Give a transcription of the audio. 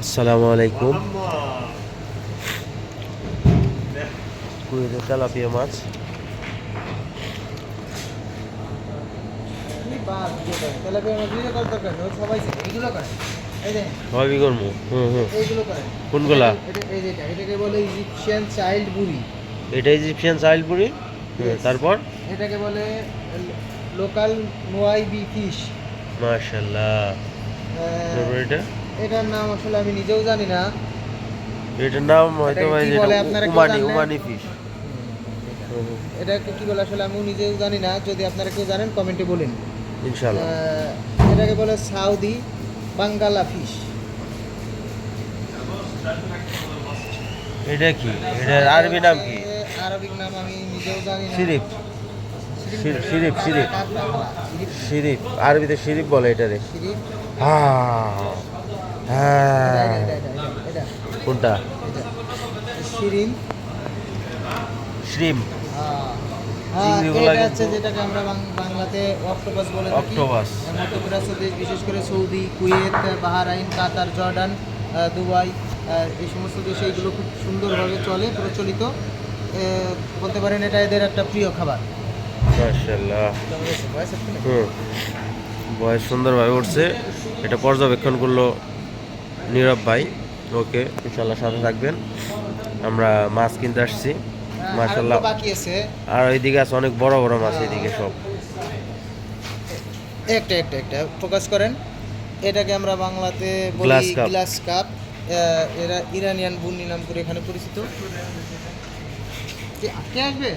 আসসালামু আলাইকুম। কুয়েতে তেলাপিয়া মাছ। সবাই করব। কোনগুলা? এটাকে বলে ইজিপশিয়ান চাইল্ড বুড়ি। এটা ইজিপশিয়ান চাইল্ডপুরি তারপর? এটাকে বলে লোকাল ফিশ মাশাল্লাহ তারপর এটা? এটার নাম আসলে আমি নিজেও জানি না। এটার নাম হয়তো ভাই উমানি উমানি ফিশ এটাকে কি বলে আসলে আমি নিজেও জানি না। যদি আপনারা কেউ জানেন কমেন্টে বলেন। ইনশাল্লাহ আহ, এটাকে বলে সাউদি বাঙ্গালা ফিশ এটা কি? এটার আরবি নাম কি? আরবিক নাম আমি নিজেও জানি না। শিরিপ, শিরিপ। শিরিপ শিরিপ আরবিতে শিরিপ বলে এটারে। শিরিপ হ্যাঁ। হ্যাঁ। কোনটা। শিরিন। শ্রিম। হ্যাঁ, হ্যাঁ, যেটাকে আমরা বাংলাতে অক্টোপাস বলে থাকি। অক্টোপাস। দেশ বিশেষ করে Saudi Kuwait Bahrain Qatar Jordan Dubai এই সমস্ত দেশে এগুলো খুব সুন্দরভাবে চলে প্রচলিত। বলতে পারেন এটা এদের একটা প্রিয় খাবার। বয়স সুন্দরভাবে উঠছে। এটা পর্যবেক্ষণ করল নীরব ভাই ওকে ইনশাল্লাহ সাথে থাকবেন। আমরা মাছ কিনতে আসছি মাশাল্লাহ বাকি আছে। আর ওইদিকে আছে অনেক বড় বড় মাছ এইদিকে সব। একটা একটা একটা ফোকাস করেন। এটাকে আমরা বাংলাতে বলি গ্লাস কাপ। এরা ইরানিয়ান বুন্নি নাম করে এখানে পরিচিত। কে আসবে?